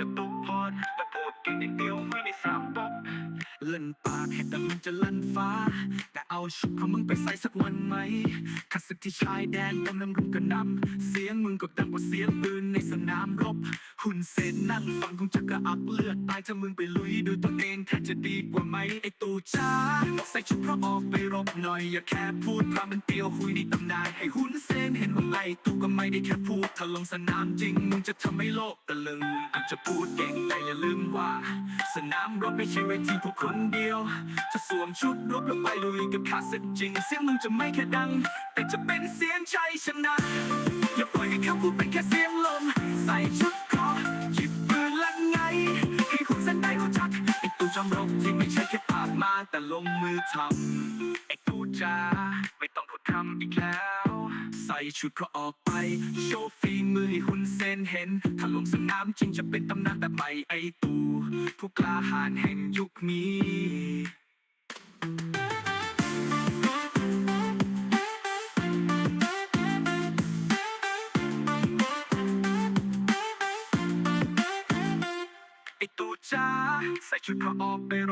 จะตุกพอดแต่พูดเก่งนิดเดียวไม่ได้สามปกเล่นปากให้แต่มึงจะลั่นฟ้า แต่เอาชุดของมึงไปใส่สักวันไหมขัดศึกที่ชายแดนกำลังรุกกระนำเสียงมึงก็ดังกว่าเสียงปืนในสนามรบ หุ่นเซนนั่งฟังคงจะกระอักเลือดตายถ้ามึงไปลุยด้วยตัวเองแทนจะดีกว่าไหมไอตูจ้าใส่ชุดเพราะออกไปรบหน่อยอย่าแค่พูดพรามันเตียวคุยในตำนานให้หุ่นเซนเห็น ตู่ก็ไม่ได้แค่พูดถ้าลงสนามจริง มึงจะทำให้โลกตะลึงอาจจะพูดเก่งแต่อย่าลืมว่า สนามรบไม่ใช่เวทีพวกคนเดียว ถ้าสวมชุดรบแล้วไปลุยกับข้าศึกจริง เสียงมึงจะไม่แค่ดัง แต่จะเป็นเสียงชัยชนะ อย่าปล่อยให้คำพูดเป็นแค่เสียงลม ใส่ชุดเกราะหยิบปืนและไง ให้คุณเส้นได้รู้จักไอ้ตูจอมรบที่ไม่ใช่แค่ปากมาแต่ลงมือทำไอ้ตูจ้าไม่ต้องพูดคำอีกแล้ว ชุดก็ออกไป โชว์ฝีมือให้หุ่นเซนเห็นถ้าลงสนามจริงจะเป็นตำนานแบบใหม่ไอตูผู้กล้าหาญแห่งยุคนี้ไอตูจ้าใส่ชุดเพราะออกไป